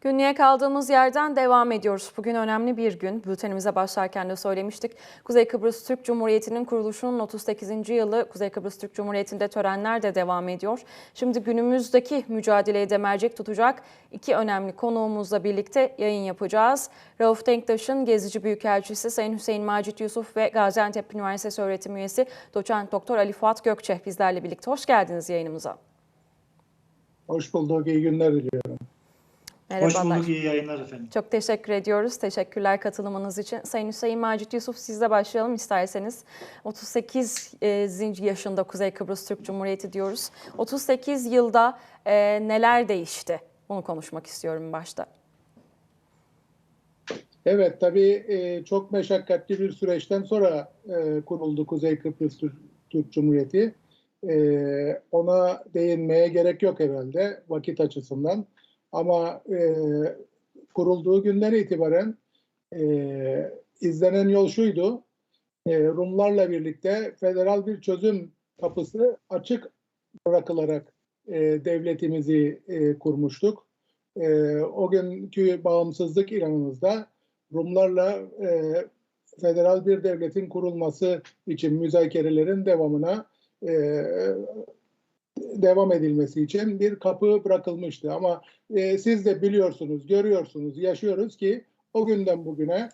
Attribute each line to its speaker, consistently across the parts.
Speaker 1: Günlüğe kaldığımız yerden devam ediyoruz. Bugün önemli bir gün. Bültenimize başlarken de söylemiştik. Kuzey Kıbrıs Türk Cumhuriyeti'nin kuruluşunun 38. yılı Kuzey Kıbrıs Türk Cumhuriyeti'nde törenler de devam ediyor. Şimdi günümüzdeki mücadeleye de mercek tutacak iki önemli konuğumuzla birlikte yayın yapacağız. Rauf Denktaş'ın Gezici Büyükelçisi Sayın Hüseyin Macit Yusuf ve Gaziantep Üniversitesi öğretim üyesi Doçent Doktor Ali Fuat Gökçe bizlerle birlikte. Hoş geldiniz yayınımıza.
Speaker 2: Hoş bulduk, iyi günler diliyorum.
Speaker 1: Merhabalar.
Speaker 3: Hoş bulduk, iyi yayınlar efendim.
Speaker 1: Çok teşekkür ediyoruz. Teşekkürler katılımınız için. Sayın Hüseyin Macit Yusuf sizle başlayalım isterseniz. 38 e, yaşında Kuzey Kıbrıs Türk Cumhuriyeti diyoruz. 38 yılda e, neler değişti? Bunu konuşmak istiyorum başta.
Speaker 2: Evet, tabii e, çok meşakkatli bir süreçten sonra e, kuruldu Kuzey Kıbrıs Türk, Türk Cumhuriyeti. E, ona değinmeye gerek yok herhalde vakit açısından. Ama e, kurulduğu günden itibaren e, izlenen yol şuydu. E, Rumlarla birlikte federal bir çözüm kapısı açık bırakılarak e, devletimizi e, kurmuştuk. E, o günkü bağımsızlık ilanımızda Rumlarla e, federal bir devletin kurulması için müzakerelerin devamına e, devam edilmesi için bir kapı bırakılmıştı. Ama e, siz de biliyorsunuz, görüyorsunuz, yaşıyoruz ki o günden bugüne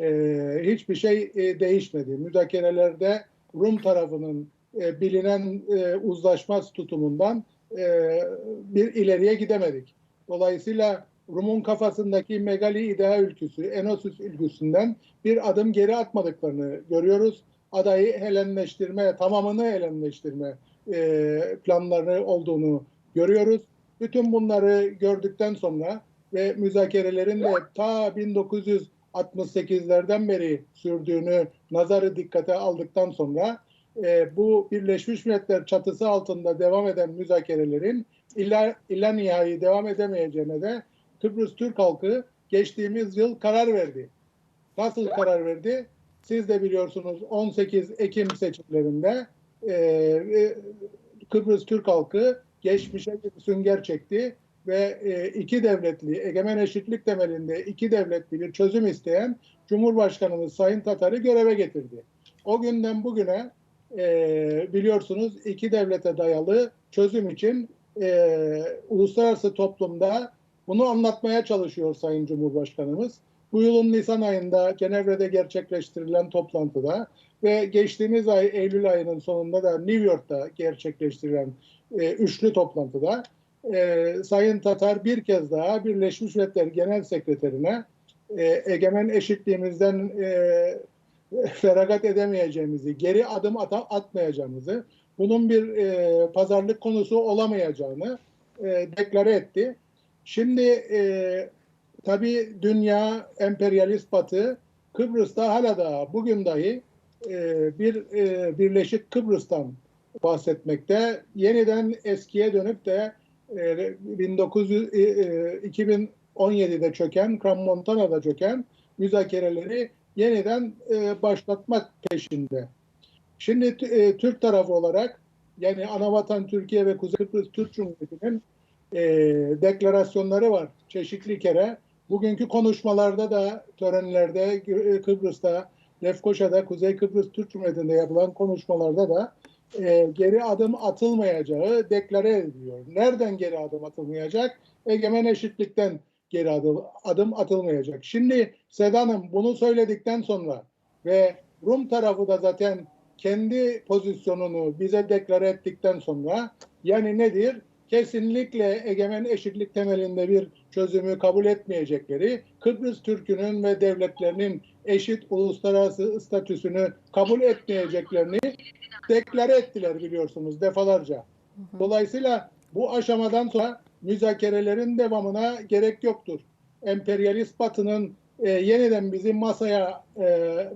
Speaker 2: e, hiçbir şey e, değişmedi. Müzakerelerde Rum tarafının e, bilinen e, uzlaşmaz tutumundan e, bir ileriye gidemedik. Dolayısıyla Rum'un kafasındaki megali idea ülküsü, Enosus ülküsünden bir adım geri atmadıklarını görüyoruz. Adayı Helenleştirme, tamamını Helenleştirme e, planları olduğunu görüyoruz. Bütün bunları gördükten sonra ve müzakerelerin de ta 1968'lerden beri sürdüğünü nazarı dikkate aldıktan sonra e, bu Birleşmiş Milletler çatısı altında devam eden müzakerelerin illa, illa nihai devam edemeyeceğine de Kıbrıs Türk halkı geçtiğimiz yıl karar verdi. Nasıl karar verdi? Siz de biliyorsunuz 18 Ekim seçimlerinde e, Kıbrıs Türk halkı geçmişe sünger çekti ve e, iki devletli, egemen eşitlik temelinde iki devletli bir çözüm isteyen Cumhurbaşkanımız Sayın Tatar'ı göreve getirdi. O günden bugüne e, biliyorsunuz iki devlete dayalı çözüm için e, uluslararası toplumda bunu anlatmaya çalışıyor Sayın Cumhurbaşkanımız. Bu yılın Nisan ayında Cenevre'de gerçekleştirilen toplantıda ve geçtiğimiz ay Eylül ayının sonunda da New York'ta gerçekleştirilen e, üçlü toplantıda e, Sayın Tatar bir kez daha Birleşmiş Milletler Genel Sekreterine e, egemen eşitliğimizden e, feragat edemeyeceğimizi, geri adım at atmayacağımızı, bunun bir e, pazarlık konusu olamayacağını e, deklare etti. Şimdi e, tabii dünya, emperyalist batı, Kıbrıs'ta hala da bugün dahi e, bir e, Birleşik Kıbrıs'tan bahsetmekte. Yeniden eskiye dönüp de e, 1900, e, 2017'de çöken, Crans-Montana'da çöken müzakereleri yeniden e, başlatmak peşinde. Şimdi e, Türk tarafı olarak yani Anavatan Türkiye ve Kuzey Kıbrıs Türk Cumhuriyeti'nin e, deklarasyonları var çeşitli kere. Bugünkü konuşmalarda da törenlerde Kıbrıs'ta, Lefkoşa'da, Kuzey Kıbrıs Türk Cumhuriyeti'nde yapılan konuşmalarda da e, geri adım atılmayacağı deklare ediliyor. Nereden geri adım atılmayacak? Egemen eşitlikten geri adım, adım atılmayacak. Şimdi Sedan'ım bunu söyledikten sonra ve Rum tarafı da zaten kendi pozisyonunu bize deklare ettikten sonra yani nedir? Kesinlikle egemen eşitlik temelinde bir çözümü kabul etmeyecekleri, Kıbrıs Türk'ünün ve devletlerinin eşit uluslararası statüsünü kabul etmeyeceklerini deklare ettiler biliyorsunuz defalarca. Dolayısıyla bu aşamadan sonra müzakerelerin devamına gerek yoktur. Emperyalist Batı'nın e, yeniden bizi masaya e,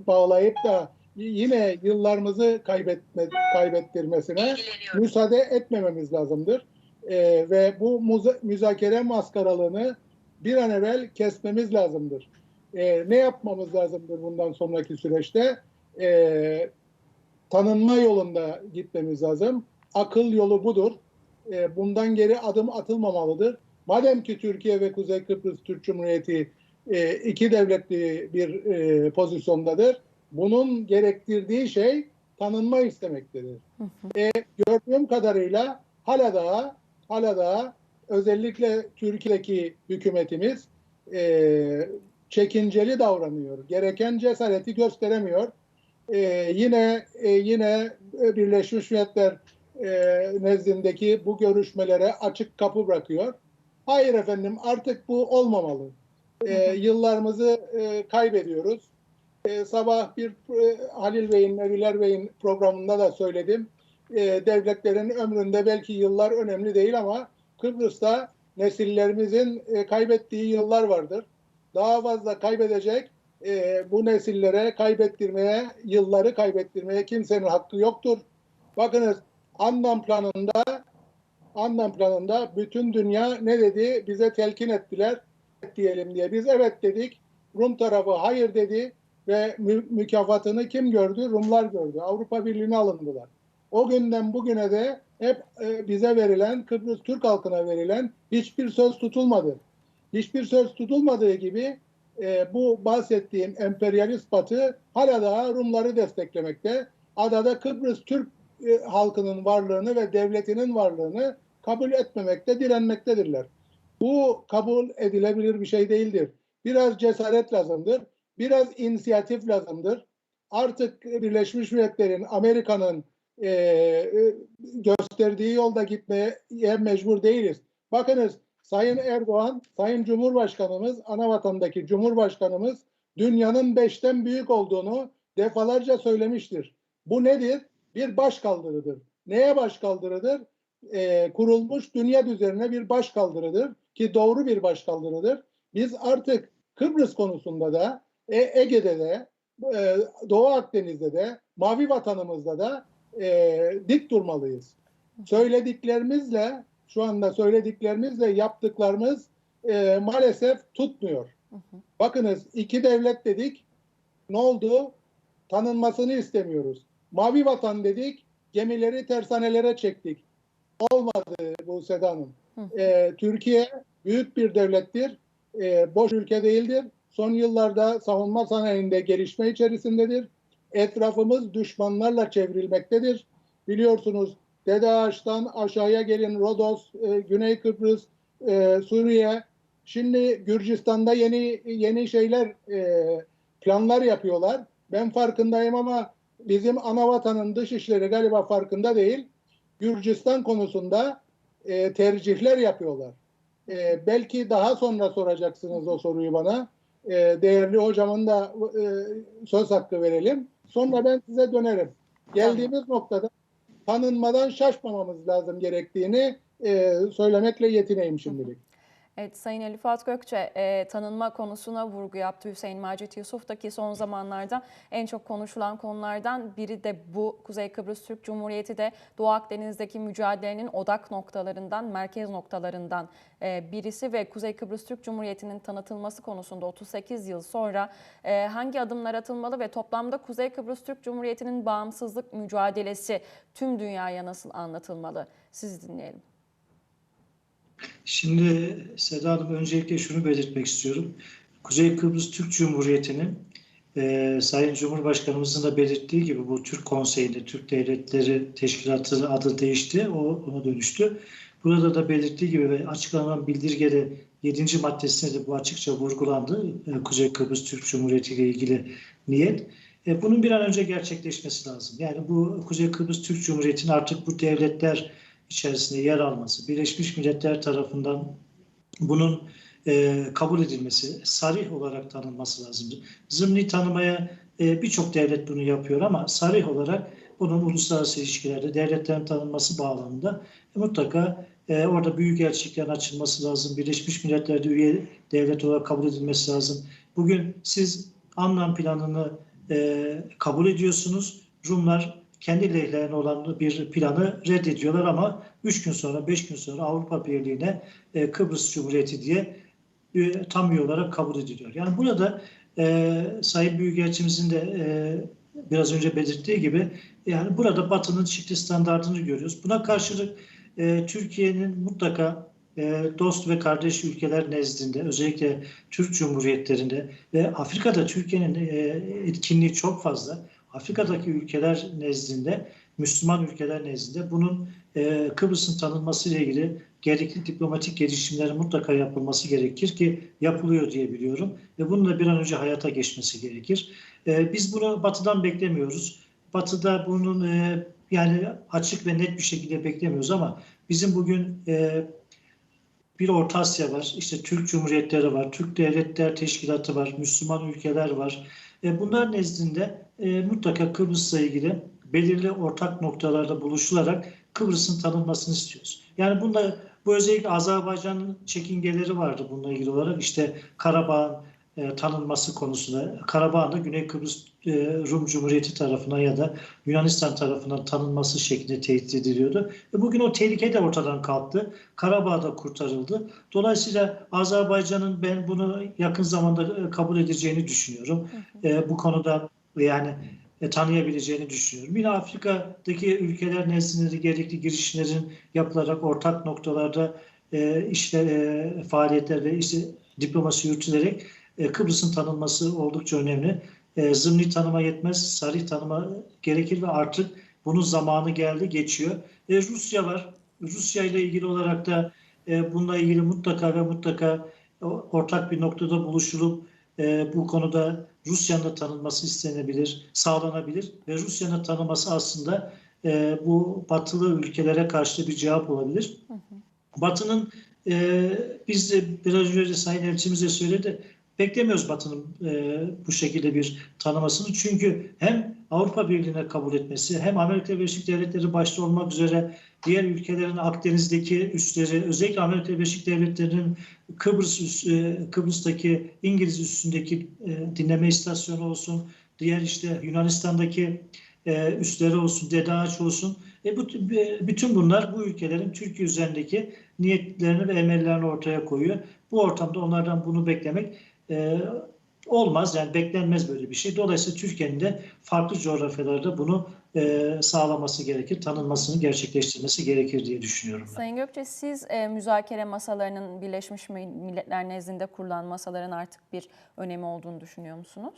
Speaker 2: bağlayıp da yine yıllarımızı kaybetme, kaybettirmesine müsaade etmememiz lazımdır. E, ve bu muza, müzakere maskaralığını bir an evvel kesmemiz lazımdır. E, ne yapmamız lazımdır bundan sonraki süreçte? E, tanınma yolunda gitmemiz lazım. Akıl yolu budur. E, bundan geri adım atılmamalıdır. Madem ki Türkiye ve Kuzey Kıbrıs Türk Cumhuriyeti e, iki devletli bir e, pozisyondadır. Bunun gerektirdiği şey tanınma istemektedir. E, gördüğüm kadarıyla hala daha hala daha özellikle Türkiye'deki hükümetimiz e, çekinceli davranıyor. Gereken cesareti gösteremiyor. E, yine e, yine Birleşmiş Milletler e, nezdindeki bu görüşmelere açık kapı bırakıyor. Hayır efendim artık bu olmamalı. E, yıllarımızı e, kaybediyoruz. E, sabah bir e, Halil Bey'in, Neviler Bey'in programında da söyledim. E, devletlerin ömründe belki yıllar önemli değil ama Kıbrıs'ta nesillerimizin e, kaybettiği yıllar vardır. Daha fazla kaybedecek e, bu nesillere kaybettirmeye, yılları kaybettirmeye kimsenin hakkı yoktur. Bakınız Anlam planında Anlam planında bütün dünya ne dedi? Bize telkin ettiler diyelim diye. Biz evet dedik. Rum tarafı hayır dedi ve mü- mükafatını kim gördü? Rumlar gördü. Avrupa Birliği'ne alındılar. O günden bugüne de hep e, bize verilen, Kıbrıs Türk halkına verilen hiçbir söz tutulmadı. Hiçbir söz tutulmadığı gibi e, bu bahsettiğim emperyalist batı hala daha Rumları desteklemekte. Adada Kıbrıs Türk e, halkının varlığını ve devletinin varlığını kabul etmemekte, direnmektedirler. Bu kabul edilebilir bir şey değildir. Biraz cesaret lazımdır, biraz inisiyatif lazımdır. Artık Birleşmiş Milletler'in, Amerika'nın e, e, gösterdiği yolda gitmeye mecbur değiliz. Bakınız Sayın Erdoğan, Sayın Cumhurbaşkanımız, ana vatandaki Cumhurbaşkanımız dünyanın beşten büyük olduğunu defalarca söylemiştir. Bu nedir? Bir başkaldırıdır. Neye başkaldırıdır? Ee, kurulmuş dünya düzenine bir başkaldırıdır ki doğru bir başkaldırıdır. Biz artık Kıbrıs konusunda da, e, Ege'de de, e, Doğu Akdeniz'de de, Mavi Vatanımızda da e, dik durmalıyız. Söylediklerimizle, şu anda söylediklerimizle yaptıklarımız e, maalesef tutmuyor. Bakınız iki devlet dedik, ne oldu? Tanınmasını istemiyoruz. Mavi vatan dedik, gemileri tersanelere çektik. Olmadı bu Seda Hanım. Ee, Türkiye büyük bir devlettir, ee, boş ülke değildir. Son yıllarda savunma sanayinde gelişme içerisindedir. Etrafımız düşmanlarla çevrilmektedir. Biliyorsunuz Dede Ağaç'tan aşağıya gelin Rodos, e, Güney Kıbrıs, e, Suriye. Şimdi Gürcistan'da yeni yeni şeyler e, planlar yapıyorlar. Ben farkındayım ama bizim ana vatanın dışişleri galiba farkında değil. Gürcistan konusunda e, tercihler yapıyorlar. E, belki daha sonra soracaksınız o soruyu bana. E, değerli hocamın da e, söz hakkı verelim. Sonra ben size dönerim. Geldiğimiz noktada tanınmadan şaşmamamız lazım gerektiğini e, söylemekle yetineyim şimdilik.
Speaker 1: Evet, Sayın Ali Fuat Gökçe e, tanınma konusuna vurgu yaptı Hüseyin Macit Yusuf'taki son zamanlarda en çok konuşulan konulardan biri de bu. Kuzey Kıbrıs Türk Cumhuriyeti de Doğu Akdeniz'deki mücadelenin odak noktalarından, merkez noktalarından e, birisi ve Kuzey Kıbrıs Türk Cumhuriyeti'nin tanıtılması konusunda 38 yıl sonra e, hangi adımlar atılmalı ve toplamda Kuzey Kıbrıs Türk Cumhuriyeti'nin bağımsızlık mücadelesi tüm dünyaya nasıl anlatılmalı? Sizi dinleyelim.
Speaker 3: Şimdi Seda Hanım öncelikle şunu belirtmek istiyorum. Kuzey Kıbrıs Türk Cumhuriyeti'nin e, Sayın Cumhurbaşkanımızın da belirttiği gibi bu Türk Konseyi'nde Türk Devletleri Teşkilatı adı değişti, o ona dönüştü. Burada da belirttiği gibi ve açıklanan bildirgede 7. maddesinde de bu açıkça vurgulandı. E, Kuzey Kıbrıs Türk Cumhuriyeti ile ilgili niyet. E, bunun bir an önce gerçekleşmesi lazım. Yani bu Kuzey Kıbrıs Türk Cumhuriyeti'nin artık bu devletler içerisinde yer alması, Birleşmiş Milletler tarafından bunun e, kabul edilmesi, sarih olarak tanınması lazım. Zımni tanımaya e, birçok devlet bunu yapıyor ama sarih olarak bunun uluslararası ilişkilerde devletlerin tanınması bağlamında e, mutlaka e, orada büyük elçiliklerin açılması lazım. Birleşmiş Milletler'de üye devlet olarak kabul edilmesi lazım. Bugün siz anlam planını e, kabul ediyorsunuz. Rumlar kendi lehlerine olan bir planı reddediyorlar ama 3 gün sonra 5 gün sonra Avrupa Birliği'ne e, Kıbrıs Cumhuriyeti diye e, tam üye olarak kabul ediliyor. Yani burada e, Sayın Büyükelçimizin de e, biraz önce belirttiği gibi yani burada Batı'nın çifte standartını görüyoruz. Buna karşılık e, Türkiye'nin mutlaka e, dost ve kardeş ülkeler nezdinde, özellikle Türk Cumhuriyetlerinde ve Afrika'da Türkiye'nin e, etkinliği çok fazla. Afrika'daki ülkeler nezdinde, Müslüman ülkeler nezdinde bunun e, Kıbrıs'ın tanınması ile ilgili gerekli diplomatik gelişimlerin mutlaka yapılması gerekir ki yapılıyor diye biliyorum ve bunun da bir an önce hayata geçmesi gerekir. E, biz bunu Batı'dan beklemiyoruz. Batı'da bunun e, yani açık ve net bir şekilde beklemiyoruz ama bizim bugün e, bir Orta Asya var, işte Türk Cumhuriyetleri var, Türk Devletler Teşkilatı var, Müslüman ülkeler var. E, bunlar nezdinde e, mutlaka Kıbrıs'la ilgili belirli ortak noktalarda buluşularak Kıbrıs'ın tanınmasını istiyoruz. Yani bunda bu özellikle Azerbaycan'ın çekingeleri vardı bununla ilgili olarak. İşte Karabağ'ın e, tanınması konusunda. Karabağ'ın da Güney Kıbrıs Rum Cumhuriyeti tarafından ya da Yunanistan tarafından tanınması şeklinde tehdit ediliyordu. E, bugün o tehlike de ortadan kalktı. Karabağ da kurtarıldı. Dolayısıyla Azerbaycan'ın ben bunu yakın zamanda e, kabul edeceğini düşünüyorum. E, bu konuda yani e, tanıyabileceğini düşünüyorum. Yine Afrika'daki ülkeler nezdinde de gerekli girişimlerin yapılarak ortak noktalarda e, işte e, faaliyetler ve işte diplomasi yürütülerek e, Kıbrıs'ın tanınması oldukça önemli. E, zımni tanıma yetmez, sarı tanıma gerekir ve artık bunun zamanı geldi, geçiyor. E, Rusya var. Rusya ile ilgili olarak da e, bununla ilgili mutlaka ve mutlaka o- ortak bir noktada buluşulup e, bu konuda Rusya'nın da tanınması istenebilir, sağlanabilir ve Rusya'nın tanıması aslında e, bu batılı ülkelere karşı bir cevap olabilir. Batı'nın e, biz de biraz önce Sayın Elçimiz de söyledi, beklemiyoruz Batı'nın e, bu şekilde bir tanımasını. Çünkü hem Avrupa Birliği'ne kabul etmesi hem Amerika Birleşik Devletleri başta olmak üzere diğer ülkelerin Akdeniz'deki üsleri, özellikle Amerika Birleşik Devletleri'nin Kıbrıs e, Kıbrıs'taki İngiliz üstündeki e, dinleme istasyonu olsun, diğer işte Yunanistan'daki e, üsleri olsun, Dede Ağaç olsun. E, bu, b- bütün bunlar bu ülkelerin Türkiye üzerindeki niyetlerini ve emellerini ortaya koyuyor. Bu ortamda onlardan bunu beklemek e, olmaz. Yani beklenmez böyle bir şey. Dolayısıyla Türkiye'nin de farklı coğrafyalarda bunu e, sağlaması gerekir, tanınmasını gerçekleştirmesi gerekir diye düşünüyorum ben.
Speaker 1: Sayın Gökçe siz e, müzakere masalarının Birleşmiş Milletler nezdinde kurulan masaların artık bir önemi olduğunu düşünüyor musunuz?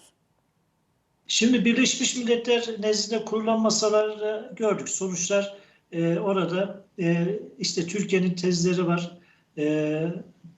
Speaker 3: Şimdi Birleşmiş Milletler nezdinde kurulan masaları gördük. Sonuçlar e, orada e, işte Türkiye'nin tezleri var. E,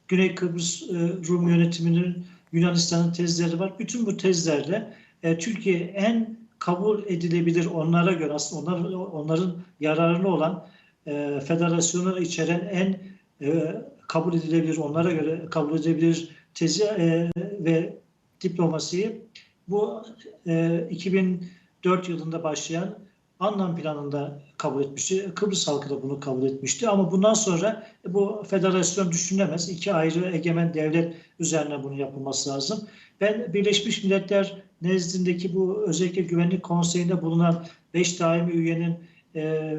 Speaker 3: Güney Kıbrıs e, Rum yönetiminin Yunanistan'ın tezleri var. Bütün bu tezlerle e, Türkiye en kabul edilebilir onlara göre aslında onlar, onların yararına olan e, federasyonu içeren en e, kabul edilebilir onlara göre kabul edilebilir tezi e, ve diplomasiyi bu e, 2004 yılında başlayan Anlam planında kabul etmişti. Kıbrıs halkı da bunu kabul etmişti. Ama bundan sonra bu federasyon düşünülemez. İki ayrı egemen devlet üzerine bunu yapılması lazım. Ben Birleşmiş Milletler nezdindeki bu özellikle Güvenlik Konseyi'nde bulunan beş daimi üyenin e,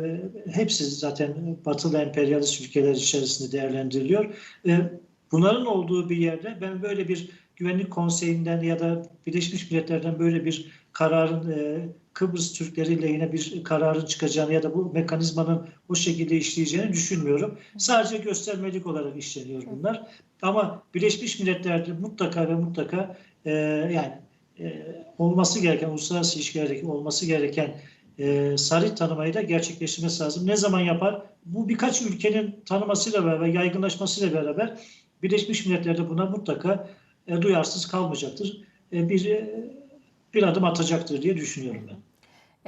Speaker 3: hepsi zaten batılı emperyalist ülkeler içerisinde değerlendiriliyor. E, bunların olduğu bir yerde ben böyle bir Güvenlik Konseyi'nden ya da Birleşmiş Milletler'den böyle bir kararın e, Kıbrıs Türkleri lehine bir kararın çıkacağını ya da bu mekanizmanın o şekilde işleyeceğini düşünmüyorum. Sadece göstermelik olarak işleniyor bunlar. Ama Birleşmiş Milletler'de mutlaka ve mutlaka e, yani e, olması gereken, uluslararası ilişkilerdeki olması gereken e, sarı tanımayı da gerçekleştirmesi lazım. Ne zaman yapar? Bu birkaç ülkenin tanımasıyla beraber, yaygınlaşmasıyla beraber Birleşmiş Milletler'de buna mutlaka e, duyarsız kalmayacaktır. E, bir e, bir adım atacaktır diye düşünüyorum ben.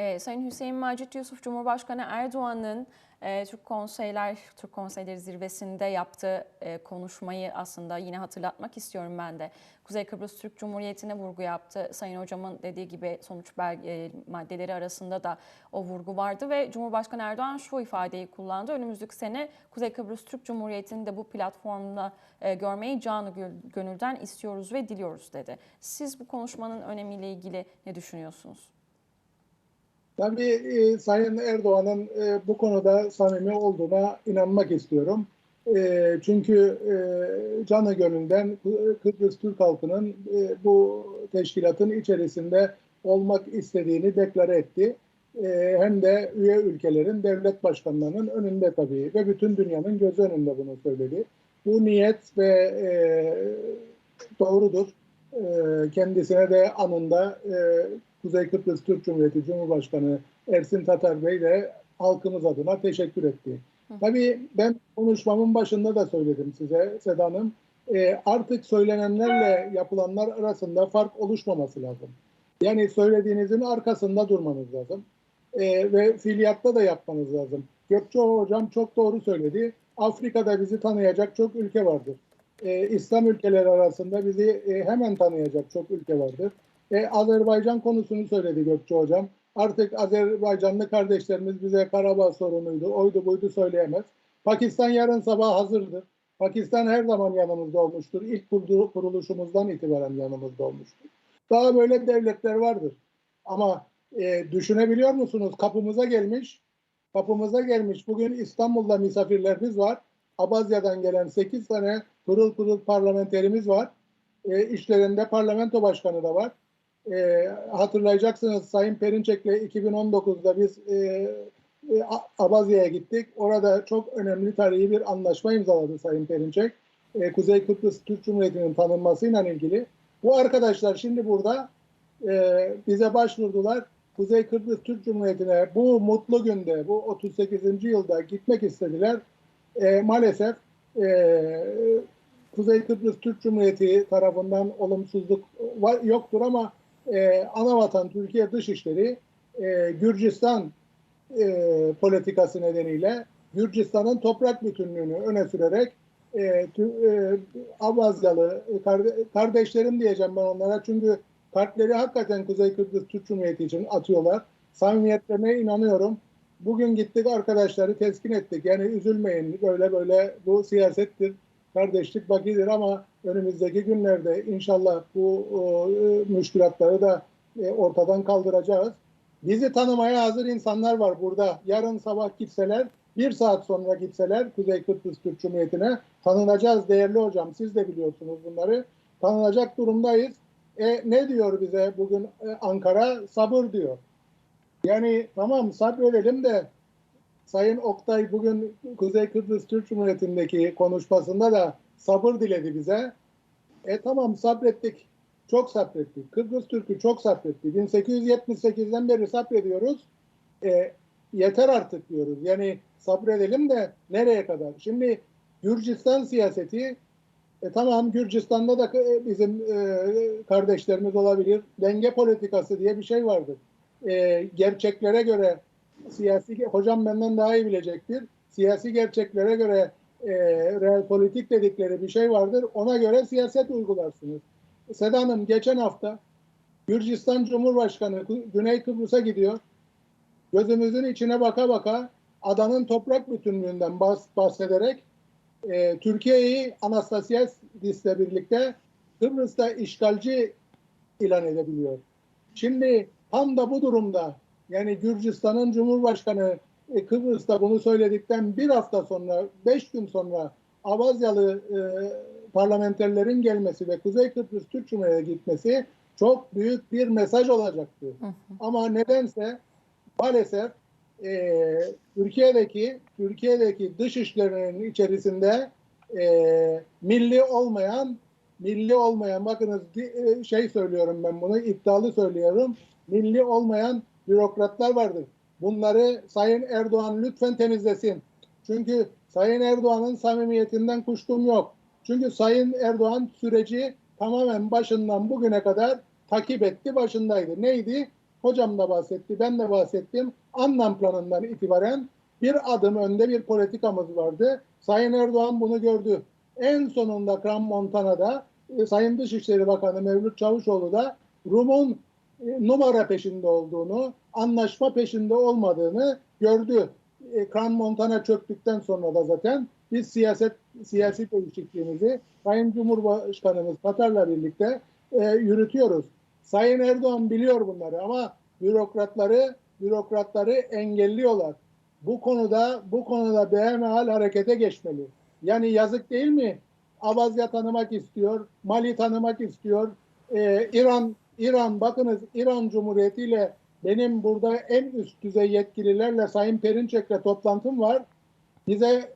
Speaker 1: Ee, Sayın Hüseyin Macit Yusuf, Cumhurbaşkanı Erdoğan'ın e, Türk Konseyler, Türk Konseyleri zirvesinde yaptığı e, konuşmayı aslında yine hatırlatmak istiyorum ben de. Kuzey Kıbrıs Türk Cumhuriyeti'ne vurgu yaptı. Sayın Hocam'ın dediği gibi sonuç belge, e, maddeleri arasında da o vurgu vardı ve Cumhurbaşkanı Erdoğan şu ifadeyi kullandı. Önümüzdeki sene Kuzey Kıbrıs Türk Cumhuriyeti'ni de bu platformda e, görmeyi canı gö- gönülden istiyoruz ve diliyoruz dedi. Siz bu konuşmanın önemiyle ilgili ne düşünüyorsunuz?
Speaker 2: Tabii e, Sayın Erdoğan'ın e, bu konuda samimi olduğuna inanmak istiyorum. E, çünkü e, canı gönülden Kı- Kıbrıs Türk halkının e, bu teşkilatın içerisinde olmak istediğini deklare etti. E, hem de üye ülkelerin devlet başkanlarının önünde tabii ve bütün dünyanın gözü önünde bunu söyledi. bu niyet ve e, doğrudur. E, kendisine de anında e, Kuzey Kıbrıs Türk Cumhuriyeti Cumhurbaşkanı Ersin Tatar Bey de halkımız adına teşekkür etti. Tabii ben konuşmamın başında da söyledim size Seda Hanım. E, artık söylenenlerle yapılanlar arasında fark oluşmaması lazım. Yani söylediğinizin arkasında durmanız lazım. E, ve fiiliyatta da yapmanız lazım. Gökçe Hocam çok doğru söyledi. Afrika'da bizi tanıyacak çok ülke vardır. E, İslam ülkeleri arasında bizi e, hemen tanıyacak çok ülke vardır. E, Azerbaycan konusunu söyledi Gökçe Hocam. Artık Azerbaycanlı kardeşlerimiz bize Karabağ sorunuydu, oydu buydu söyleyemez. Pakistan yarın sabah hazırdır. Pakistan her zaman yanımızda olmuştur. İlk kuruluşumuzdan itibaren yanımızda olmuştur. Daha böyle devletler vardır. Ama e, düşünebiliyor musunuz? Kapımıza gelmiş, kapımıza gelmiş. Bugün İstanbul'da misafirlerimiz var. Abazya'dan gelen 8 tane pırıl pırıl parlamenterimiz var. E, işlerinde parlamento başkanı da var. E, hatırlayacaksınız Sayın Perinçek'le 2019'da biz e, e, Abazya'ya gittik. Orada çok önemli tarihi bir anlaşma imzaladı Sayın Perinçek. E, Kuzey Kıbrıs Türk Cumhuriyeti'nin tanınmasıyla ilgili. Bu arkadaşlar şimdi burada e, bize başvurdular. Kuzey Kıbrıs Türk Cumhuriyeti'ne bu mutlu günde, bu 38. yılda gitmek istediler. E, maalesef e, Kuzey Kıbrıs Türk Cumhuriyeti tarafından olumsuzluk var, yoktur ama e, anavatan Türkiye Dışişleri e, Gürcistan e, politikası nedeniyle Gürcistan'ın toprak bütünlüğünü öne sürerek e, tü- e, Abazyalı e, karde- kardeşlerim diyeceğim ben onlara çünkü kalpleri hakikaten Kuzey Kıbrıs Türk Cumhuriyeti için atıyorlar. Samimiyetlerine inanıyorum. Bugün gittik arkadaşları teskin ettik. Yani üzülmeyin böyle böyle bu siyasettir. Kardeşlik bakidir ama önümüzdeki günlerde inşallah bu e, müşkülatları da e, ortadan kaldıracağız. Bizi tanımaya hazır insanlar var burada. Yarın sabah gitseler, bir saat sonra gitseler Kuzey Kıbrıs Türk Cumhuriyeti'ne tanınacağız değerli hocam. Siz de biliyorsunuz bunları. Tanınacak durumdayız. E, ne diyor bize bugün e, Ankara? Sabır diyor. Yani tamam sabredelim de Sayın Oktay bugün Kuzey Kıbrıs Türk Cumhuriyeti'ndeki konuşmasında da sabır diledi bize. E tamam sabrettik. Çok sabrettik. Kıbrıs Türk'ü çok sabretti. 1878'den beri sabrediyoruz. E, yeter artık diyoruz. Yani sabredelim de nereye kadar? Şimdi Gürcistan siyaseti e, tamam Gürcistan'da da e, bizim e, kardeşlerimiz olabilir. Denge politikası diye bir şey vardır. E, gerçeklere göre siyasi hocam benden daha iyi bilecektir. Siyasi gerçeklere göre e, real politik dedikleri bir şey vardır. Ona göre siyaset uygularsınız. Seda Hanım geçen hafta Gürcistan Cumhurbaşkanı Güney Kıbrıs'a gidiyor. Gözümüzün içine baka baka adanın toprak bütünlüğünden bahs- bahsederek e, Türkiye'yi Anastasiadis'le birlikte Kıbrıs'ta işgalci ilan edebiliyor. Şimdi tam da bu durumda yani Gürcistan'ın Cumhurbaşkanı e, Kıbrıs'ta bunu söyledikten bir hafta sonra, beş gün sonra Abazyalı e, parlamenterlerin gelmesi ve Kuzey Kıbrıs Türk Cumhuriyeti'ne gitmesi çok büyük bir mesaj olacaktı. Ama nedense maalesef e, Türkiye'deki Türkiye'deki dış işlerinin içerisinde e, milli olmayan milli olmayan bakınız e, şey söylüyorum ben bunu iddialı söylüyorum milli olmayan bürokratlar vardır. Bunları Sayın Erdoğan lütfen temizlesin. Çünkü Sayın Erdoğan'ın samimiyetinden kuşkum yok. Çünkü Sayın Erdoğan süreci tamamen başından bugüne kadar takip etti, başındaydı. Neydi? Hocam da bahsetti, ben de bahsettim. Anlam planından itibaren bir adım önde bir politikamız vardı. Sayın Erdoğan bunu gördü. En sonunda Kram Montana'da e, Sayın Dışişleri Bakanı Mevlüt Çavuşoğlu da Rum'un numara peşinde olduğunu, anlaşma peşinde olmadığını gördü. E, Kran Montana çöktükten sonra da zaten biz siyaset siyasi değişikliğimizi Sayın Cumhurbaşkanımız Katar'la birlikte e, yürütüyoruz. Sayın Erdoğan biliyor bunları ama bürokratları bürokratları engelliyorlar. Bu konuda bu konuda behemehal harekete geçmeli. Yani yazık değil mi? Abazya tanımak istiyor, Mali tanımak istiyor, e, İran İran bakınız İran Cumhuriyeti ile benim burada en üst düzey yetkililerle Sayın Perinçek'le toplantım var. Bize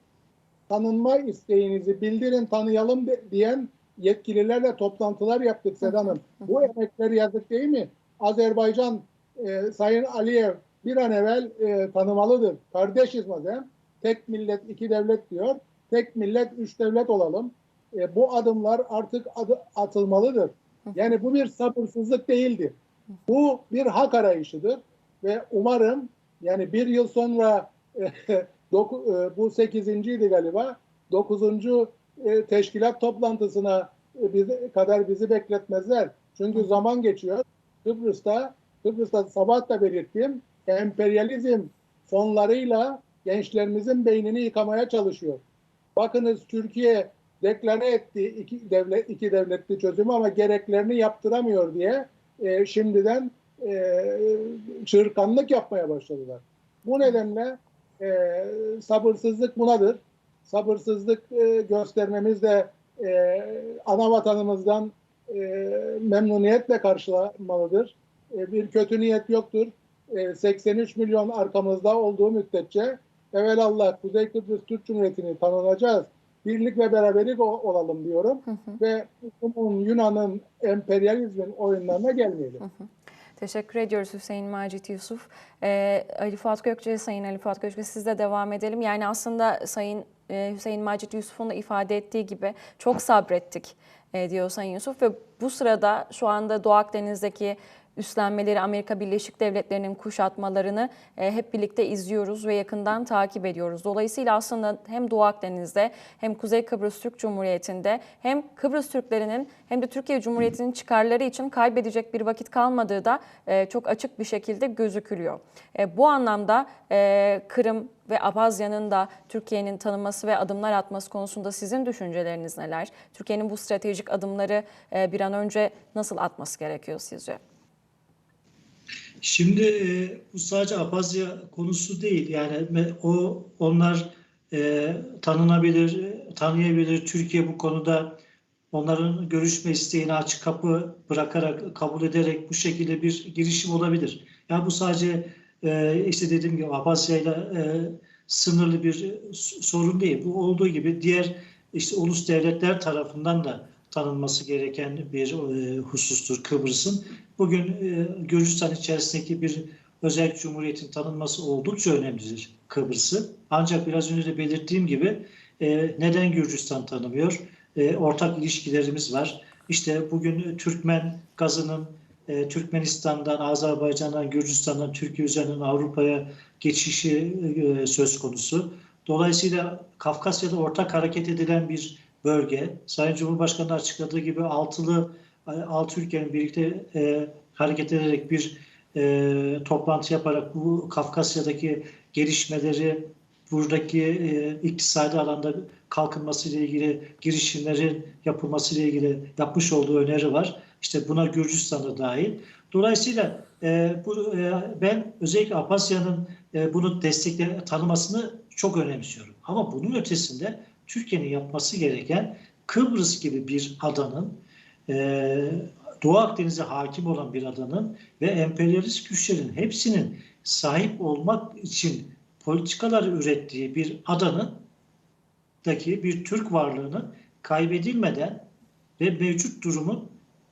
Speaker 2: tanınma isteğinizi bildirin tanıyalım diyen yetkililerle toplantılar yaptık Sedan Hanım. Bu emekleri yazık değil mi? Azerbaycan e, Sayın Aliyev bir an evvel e, tanımalıdır. Kardeşiz madem. Tek millet iki devlet diyor. Tek millet üç devlet olalım. E, bu adımlar artık adı, atılmalıdır. Yani bu bir sabırsızlık değildir. Bu bir hak arayışıdır ve umarım yani bir yıl sonra doku, e, bu sekizinciydi galiba dokuzuncu e, teşkilat toplantısına e, bizi, kadar bizi bekletmezler. Çünkü zaman geçiyor. Kıbrıs'ta Kıbrıs'ta sabah da belirttim emperyalizm fonlarıyla gençlerimizin beynini yıkamaya çalışıyor. Bakınız Türkiye deklare etti iki devlet iki devletli çözümü ama gereklerini yaptıramıyor diye e, şimdiden e, çırkanlık yapmaya başladılar. Bu nedenle e, sabırsızlık bunadır. Sabırsızlık e, göstermemiz de e, ana vatanımızdan e, memnuniyetle karşılanmalıdır. E, bir kötü niyet yoktur. E, 83 milyon arkamızda olduğu müddetçe evelallah Kuzey Kıbrıs Türk Cumhuriyeti'ni tanınacağız. Birlik ve beraberlik olalım diyorum.
Speaker 1: Hı hı.
Speaker 2: Ve Rum'un, Yunan'ın emperyalizmin oyunlarına gelmeyelim.
Speaker 1: Teşekkür ediyoruz Hüseyin Macit Yusuf. Ee, Ali Fuat Gökçe, Sayın Ali Fuat Gökçe sizle devam edelim. Yani aslında Sayın e, Hüseyin Macit Yusuf'un da ifade ettiği gibi çok sabrettik e, diyor Sayın Yusuf ve bu sırada şu anda Doğu Akdeniz'deki üstlenmeleri Amerika Birleşik Devletleri'nin kuşatmalarını e, hep birlikte izliyoruz ve yakından takip ediyoruz. Dolayısıyla aslında hem Doğu Akdeniz'de hem Kuzey Kıbrıs Türk Cumhuriyeti'nde hem Kıbrıs Türklerinin hem de Türkiye Cumhuriyeti'nin çıkarları için kaybedecek bir vakit kalmadığı da e, çok açık bir şekilde gözükülüyor. E, bu anlamda e, Kırım ve Abazya'nın da Türkiye'nin tanınması ve adımlar atması konusunda sizin düşünceleriniz neler? Türkiye'nin bu stratejik adımları bir an önce nasıl atması gerekiyor sizce?
Speaker 3: Şimdi e, bu sadece Abazya konusu değil. Yani o onlar e, tanınabilir, e, tanıyabilir. Türkiye bu konuda onların görüşme isteğini açık kapı bırakarak, kabul ederek bu şekilde bir girişim olabilir. Yani bu sadece e, işte dediğim gibi Abazya'yla e, sınırlı bir s- sorun değil. Bu olduğu gibi diğer işte ulus devletler tarafından da tanınması gereken bir e, husustur Kıbrıs'ın. Bugün e, Gürcistan içerisindeki bir özel cumhuriyetin tanınması oldukça önemlidir Kıbrıs'ı. Ancak biraz önce de belirttiğim gibi e, neden Gürcistan tanımıyor? Ortak ilişkilerimiz var. İşte bugün Türkmen gazının Türkmenistan'dan, Azerbaycan'dan, Gürcistan'dan Türkiye üzerinden Avrupa'ya geçişi söz konusu. Dolayısıyla Kafkasya'da ortak hareket edilen bir bölge. Sayın Cumhurbaşkanı açıkladığı gibi altılı altı ülkenin birlikte e, hareket ederek bir e, toplantı yaparak bu Kafkasya'daki gelişmeleri buradaki e, iktisadi alanda kalkınması ile ilgili girişimlerin yapılması ile ilgili yapmış olduğu öneri var. İşte buna Gürcistan da dahil. Dolayısıyla e, bu e, ben özellikle Apasya'nın e, bunu destekle tanımasını çok önemsiyorum. Ama bunun ötesinde Türkiye'nin yapması gereken Kıbrıs gibi bir adanın e, Doğu Akdeniz'e hakim olan bir adanın ve emperyalist güçlerin hepsinin sahip olmak için politikalar ürettiği bir adanın daki bir Türk varlığının kaybedilmeden ve mevcut durumun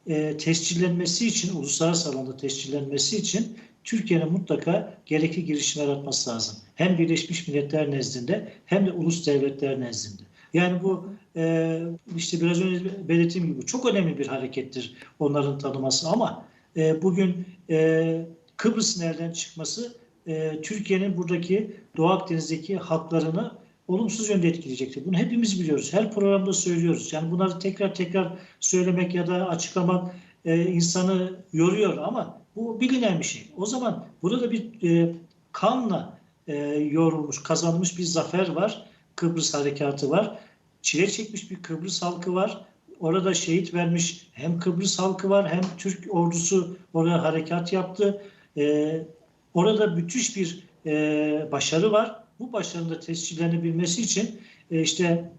Speaker 3: e, tescillenmesi için, uluslararası alanda tescillenmesi için Türkiye'nin mutlaka gerekli girişimler atması lazım. Hem Birleşmiş Milletler nezdinde hem de ulus devletler nezdinde. Yani bu e, işte biraz önce belirttiğim gibi çok önemli bir harekettir onların tanıması ama e, bugün e, Kıbrıs'ın elden çıkması e, Türkiye'nin buradaki Doğu Akdeniz'deki haklarını olumsuz yönde etkileyecektir. Bunu hepimiz biliyoruz. Her programda söylüyoruz. Yani bunları tekrar tekrar söylemek ya da açıklamak e, insanı yoruyor ama bu bilinen bir şey. O zaman burada bir e, kanla e, yorulmuş, kazanmış bir zafer var. Kıbrıs harekatı var. Çile çekmiş bir Kıbrıs halkı var. Orada şehit vermiş hem Kıbrıs halkı var hem Türk ordusu orada harekat yaptı. Ee, orada müthiş bir e, başarı var. Bu başarının da tescillenebilmesi için e, işte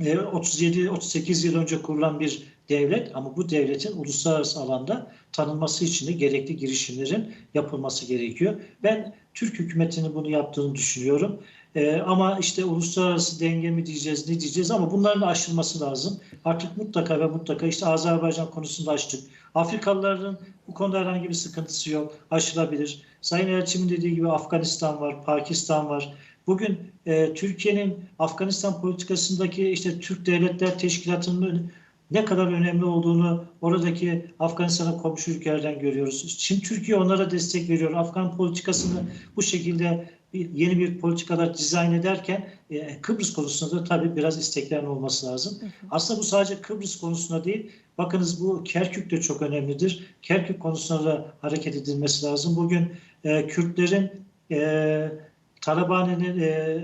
Speaker 3: e, 37-38 yıl önce kurulan bir devlet ama bu devletin uluslararası alanda tanınması için de gerekli girişimlerin yapılması gerekiyor. Ben Türk hükümetinin bunu yaptığını düşünüyorum. E, ama işte uluslararası denge mi diyeceğiz, ne diyeceğiz ama bunların aşılması lazım. Artık mutlaka ve mutlaka işte Azerbaycan konusunda açtık. Afrikalıların bu konuda herhangi bir sıkıntısı yok. Aşılabilir. Sayın Elçim'in dediği gibi Afganistan var, Pakistan var. Bugün e, Türkiye'nin Afganistan politikasındaki işte Türk Devletler Teşkilatı'nın ne kadar önemli olduğunu oradaki Afganistan'a komşu ülkelerden görüyoruz. Şimdi Türkiye onlara destek veriyor. Afgan politikasını bu şekilde bir, yeni bir politikalar dizayn ederken e, Kıbrıs konusunda da tabii biraz isteklerin olması lazım. Aslında bu sadece Kıbrıs konusunda değil. Bakınız bu Kerkük de çok önemlidir. Kerkük konusunda da hareket edilmesi lazım. Bugün e, Kürtlerin e, Taliban'ın e,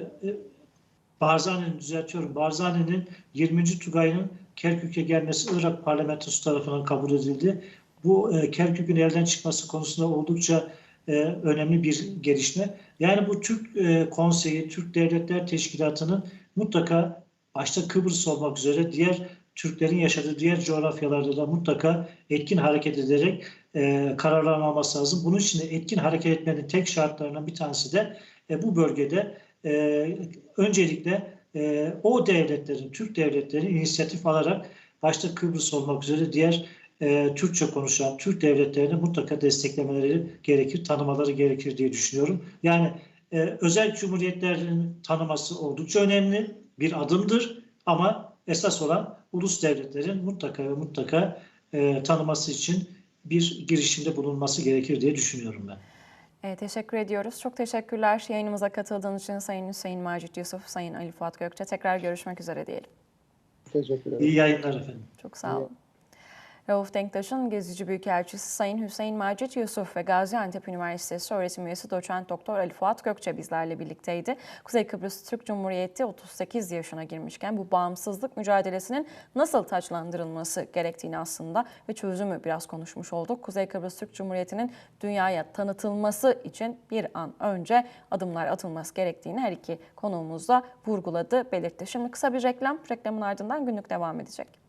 Speaker 3: Barzani'nin düzeltiyorum. Barzani'nin 20. Tugay'ın Kerkük'e gelmesi Irak parlamentosu tarafından kabul edildi. Bu e, Kerkük'ün elden çıkması konusunda oldukça e, önemli bir gelişme. Yani bu Türk e, Konseyi, Türk Devletler Teşkilatı'nın mutlaka başta Kıbrıs olmak üzere diğer Türklerin yaşadığı diğer coğrafyalarda da mutlaka etkin hareket ederek e, kararlar alması lazım. Bunun için de etkin hareket etmenin tek şartlarından bir tanesi de e, bu bölgede e, öncelikle e, o devletlerin, Türk devletleri inisiyatif alarak başta Kıbrıs olmak üzere diğer e, Türkçe konuşan Türk devletlerini mutlaka desteklemeleri gerekir, tanımaları gerekir diye düşünüyorum. Yani e, özel cumhuriyetlerin tanıması oldukça önemli bir adımdır ama esas olan ulus devletlerin mutlaka ve mutlaka e, tanıması için bir girişimde bulunması gerekir diye düşünüyorum ben.
Speaker 1: E, teşekkür ediyoruz. Çok teşekkürler yayınımıza katıldığınız için Sayın Hüseyin Macit Yusuf, Sayın Ali Fuat Gökçe. Tekrar görüşmek üzere diyelim.
Speaker 2: Teşekkür ederim.
Speaker 3: İyi yayınlar efendim.
Speaker 1: Çok sağ olun. Rauf Denktaş'ın gezici büyükelçisi Sayın Hüseyin Macit Yusuf ve Gaziantep Üniversitesi öğretim üyesi doçent doktor Ali Fuat Gökçe bizlerle birlikteydi. Kuzey Kıbrıs Türk Cumhuriyeti 38 yaşına girmişken bu bağımsızlık mücadelesinin nasıl taçlandırılması gerektiğini aslında ve çözümü biraz konuşmuş olduk. Kuzey Kıbrıs Türk Cumhuriyeti'nin dünyaya tanıtılması için bir an önce adımlar atılması gerektiğini her iki konuğumuz da vurguladı, belirtti. Şimdi kısa bir reklam, reklamın ardından günlük devam edecek.